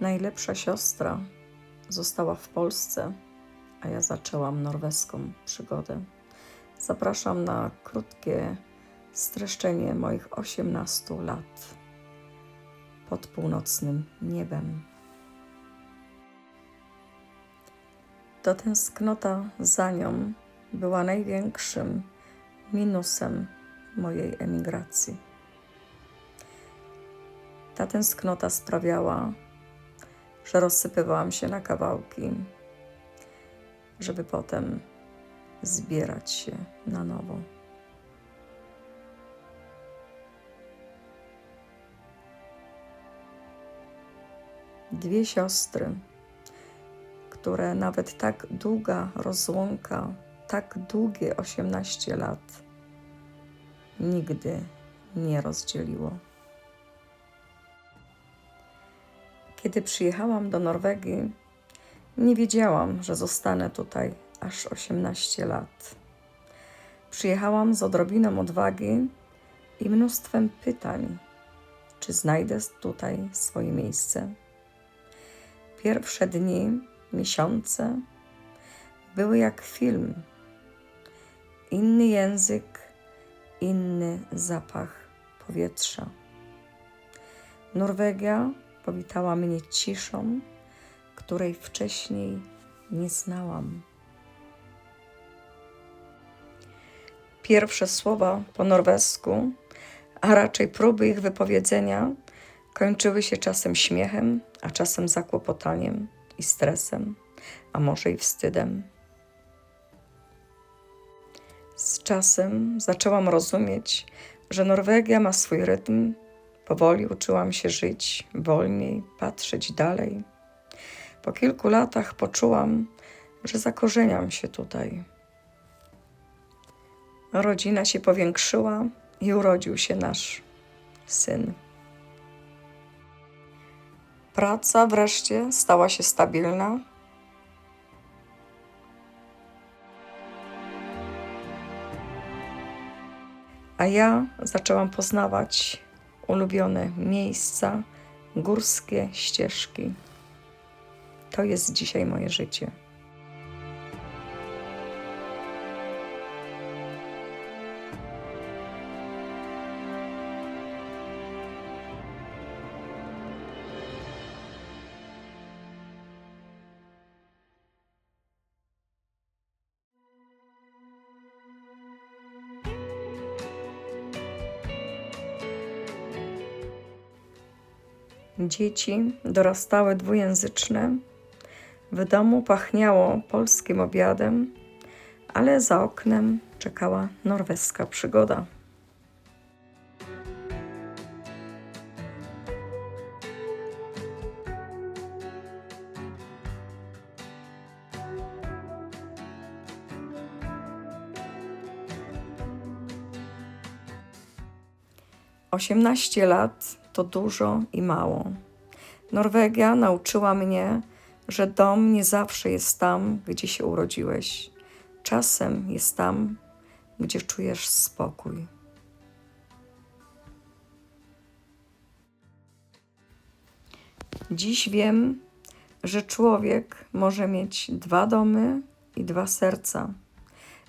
Najlepsza siostra została w Polsce, a ja zaczęłam norweską przygodę. Zapraszam na krótkie streszczenie moich 18 lat pod północnym niebem. Ta tęsknota za nią była największym minusem mojej emigracji. Ta tęsknota sprawiała, że rozsypywałam się na kawałki, żeby potem zbierać się na nowo. Dwie siostry, które nawet tak długa rozłąka, tak długie 18 lat nigdy nie rozdzieliło. Kiedy przyjechałam do Norwegii, nie wiedziałam, że zostanę tutaj aż 18 lat. Przyjechałam z odrobiną odwagi i mnóstwem pytań, czy znajdę tutaj swoje miejsce. Pierwsze dni, miesiące były jak film. Inny język, inny zapach powietrza. Norwegia powitała mnie ciszą, której wcześniej nie znałam. Pierwsze słowa po norwesku, a raczej próby ich wypowiedzenia, kończyły się czasem śmiechem, a czasem zakłopotaniem i stresem, a może i wstydem. Z czasem zaczęłam rozumieć, że Norwegia ma swój rytm. Powoli uczyłam się żyć wolniej, patrzeć dalej. Po kilku latach poczułam, że zakorzeniam się tutaj. Rodzina się powiększyła i urodził się nasz syn. Praca wreszcie stała się stabilna. A ja zaczęłam poznawać ulubione miejsca, górskie ścieżki. To jest dzisiaj moje życie. Dzieci dorastały dwujęzyczne. W domu pachniało polskim obiadem, ale za oknem czekała norweska przygoda. Osiemnaście lat to dużo i mało. Norwegia nauczyła mnie, że dom nie zawsze jest tam, gdzie się urodziłeś. Czasem jest tam, gdzie czujesz spokój. Dziś wiem, że człowiek może mieć dwa domy i dwa serca,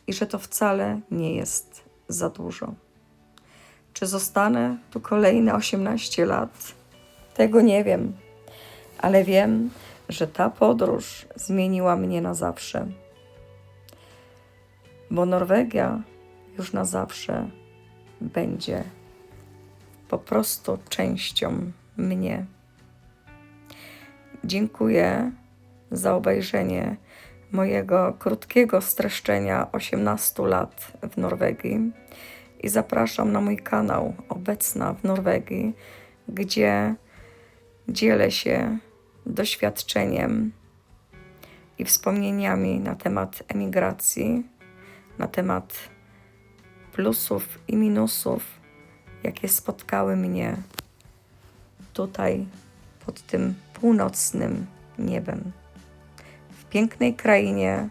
i że to wcale nie jest za dużo. Czy zostanę tu kolejne 18 lat? Tego nie wiem, ale wiem, że ta podróż zmieniła mnie na zawsze. Bo Norwegia już na zawsze będzie po prostu częścią mnie. Dziękuję za obejrzenie mojego krótkiego streszczenia 18 lat w Norwegii i zapraszam na mój kanał Obecna w Norwegii, gdzie dzielę się doświadczeniem i wspomnieniami na temat emigracji, na temat plusów i minusów, jakie spotkały mnie tutaj pod tym północnym niebem. W pięknej krainie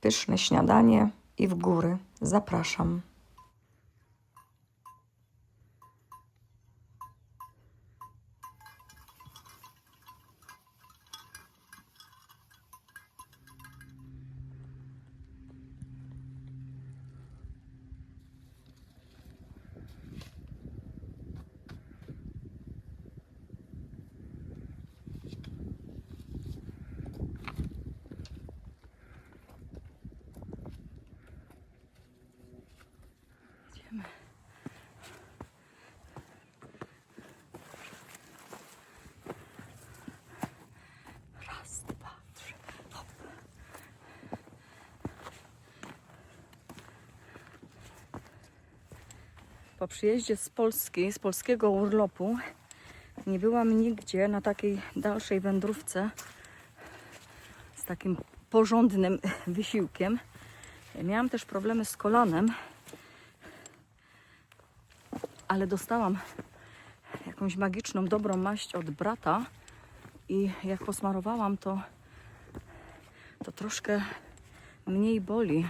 pyszne śniadanie i w góry. Zapraszam. Po przyjeździe z Polski, z polskiego urlopu, nie byłam nigdzie na takiej dalszej wędrówce z takim porządnym wysiłkiem. Miałam też problemy z kolanem, ale dostałam jakąś magiczną, dobrą maść od brata i jak posmarowałam, to, to troszkę mniej boli.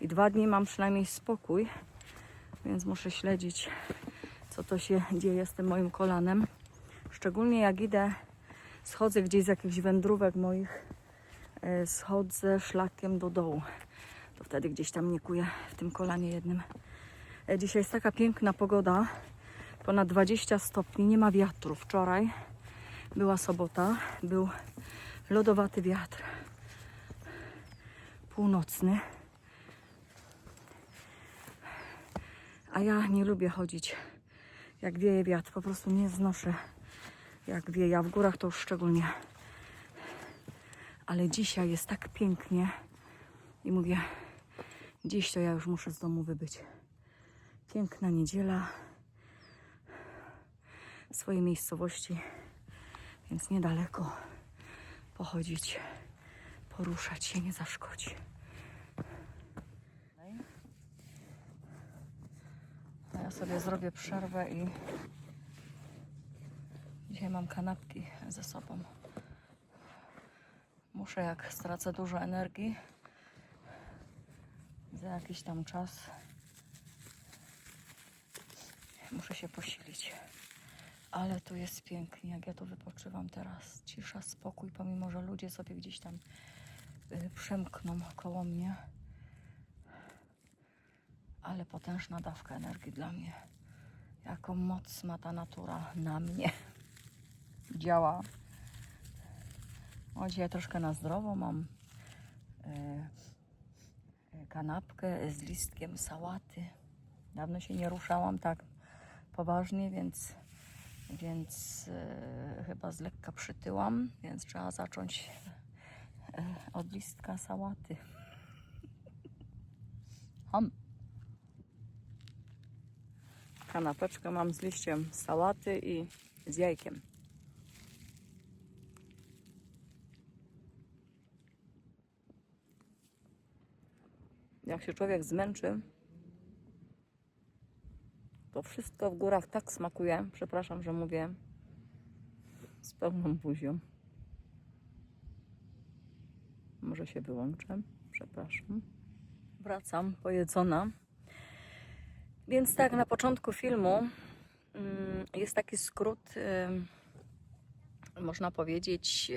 I dwa dni mam przynajmniej spokój, więc muszę śledzić, co to się dzieje z tym moim kolanem. Szczególnie jak idę, schodzę gdzieś z jakichś wędrówek moich, e, schodzę szlakiem do dołu. To wtedy gdzieś tam nikuję w tym kolanie jednym. E, Dzisiaj jest taka piękna pogoda, ponad 20 stopni, nie ma wiatru. Wczoraj była sobota, był lodowaty wiatr północny. A ja nie lubię chodzić, jak wieje wiatr. Po prostu nie znoszę, jak wieje. A w górach to już szczególnie. Ale dzisiaj jest tak pięknie i mówię, dziś to ja już muszę z domu wybyć. Piękna niedziela w swojej miejscowości, więc niedaleko pochodzić, poruszać się nie zaszkodzi. A ja sobie zrobię przerwę i dzisiaj mam kanapki ze sobą. Muszę, jak stracę dużo energii, za jakiś tam czas muszę się posilić. Ale tu jest pięknie, jak ja tu wypoczywam teraz. Cisza, spokój, pomimo że ludzie sobie gdzieś tam y, przemkną koło mnie. Ale potężna dawka energii dla mnie. Jaką moc ma ta natura na mnie. Działa. O, dzisiaj troszkę na zdrowo mam y, y, kanapkę z listkiem sałaty. Dawno się nie ruszałam tak poważnie, więc, więc e, chyba z lekka przytyłam, więc trzeba zacząć e, od listka sałaty. Ham. Kanapeczkę mam z liściem sałaty i z jajkiem. Jak się człowiek zmęczy, to wszystko w górach tak smakuje. Przepraszam, że mówię z pełną buzią. Może się wyłączę. Przepraszam. Wracam pojedzona. Więc tak, na początku filmu mm, jest taki skrót, można powiedzieć,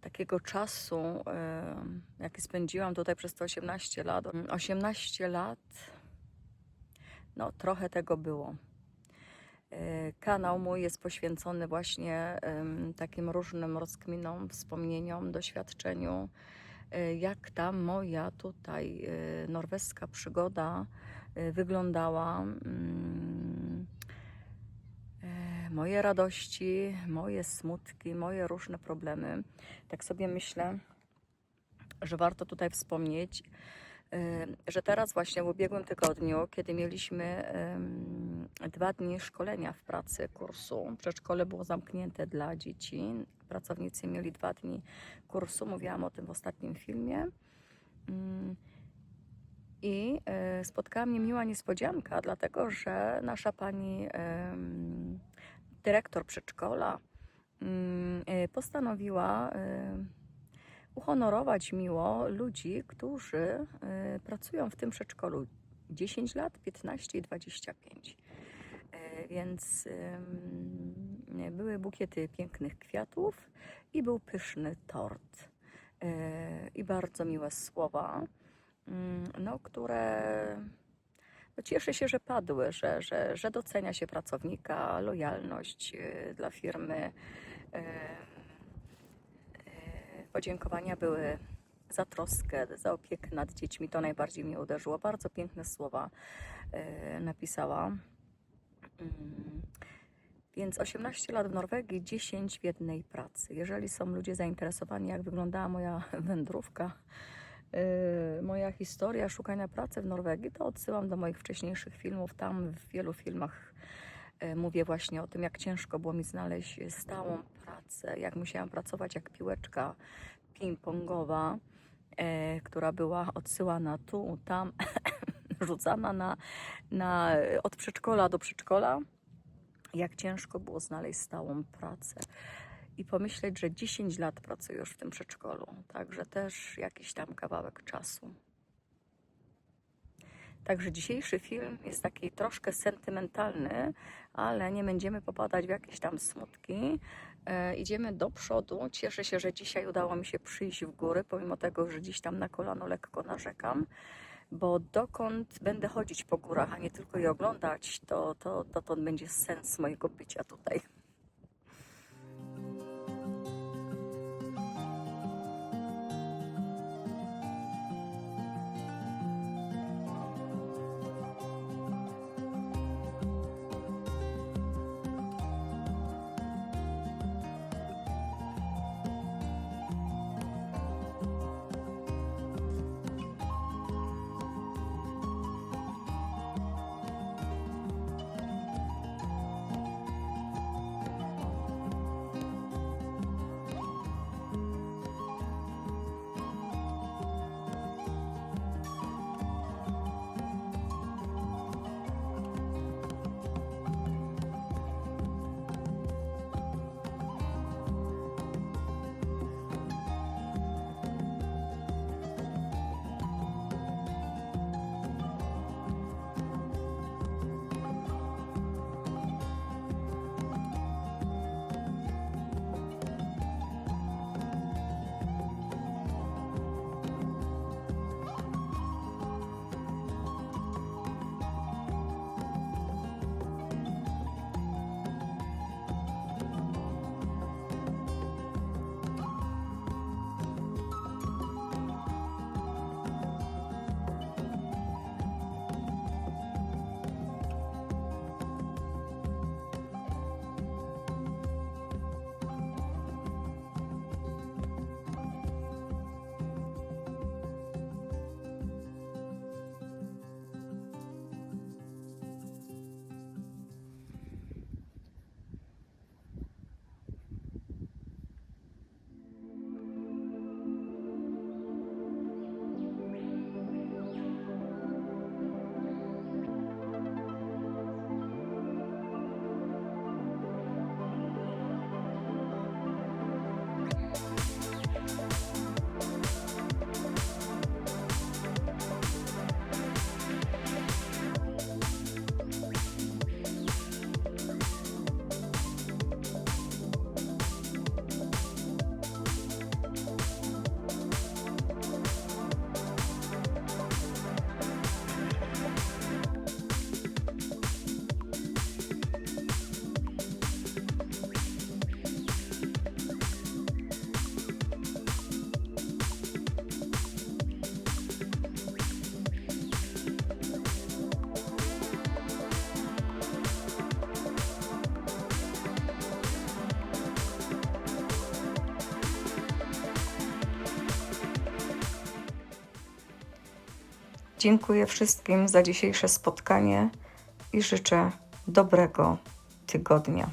takiego czasu, jaki spędziłam tutaj przez te 18 lat. 18 lat no, trochę tego było. E, Kanał mój jest poświęcony właśnie takim różnym rozkminom, wspomnieniom, doświadczeniu, jak ta moja tutaj e, norweska przygoda e, wyglądała. mm, e, Moje radości, moje smutki, moje różne problemy. Tak sobie myślę, że warto tutaj wspomnieć, że teraz właśnie w ubiegłym tygodniu, kiedy mieliśmy dwa dni szkolenia w pracy kursu, przedszkole było zamknięte dla dzieci, pracownicy mieli dwa dni kursu, mówiłam o tym w ostatnim filmie. Ym, I y, spotkała mnie miła niespodzianka, dlatego że nasza pani dyrektor przedszkola ym, y, postanowiła y, uhonorować miło ludzi, którzy pracują w tym przedszkolu. 10 lat, 15 i 25. Więc były bukiety pięknych kwiatów i był pyszny tort. E, I bardzo miłe słowa, mm, no, które no, cieszę się, że padły, że, że, że docenia się pracownika, lojalność e, dla firmy. E, Podziękowania były za troskę, za opiekę nad dziećmi. To najbardziej mnie uderzyło. Bardzo piękne słowa napisała. Mm. Więc 18 lat w Norwegii, 10 w jednej pracy. Jeżeli są ludzie zainteresowani, jak wyglądała moja wędrówka, yy, moja historia szukania pracy w Norwegii, to odsyłam do moich wcześniejszych filmów. Tam w wielu filmach yy, mówię właśnie o tym, jak ciężko było mi znaleźć stałą pracę, jak musiałam pracować jak piłeczka ping-pongowa, yy, która była odsyłana tu, tam, rzucana na, na, od przedszkola do przedszkola jak ciężko było znaleźć stałą pracę. I pomyśleć, że 10 lat pracuję już w tym przedszkolu, także też jakiś tam kawałek czasu. Także dzisiejszy film jest taki troszkę sentymentalny, ale nie będziemy popadać w jakieś tam smutki. E, idziemy do przodu. Cieszę się, że dzisiaj udało mi się przyjść w góry, pomimo tego, że dziś tam na kolano lekko narzekam bo dokąd będę chodzić po górach, a nie tylko je oglądać, to, to, to, to będzie sens mojego bycia tutaj. Dziękuję wszystkim za dzisiejsze spotkanie i życzę dobrego tygodnia.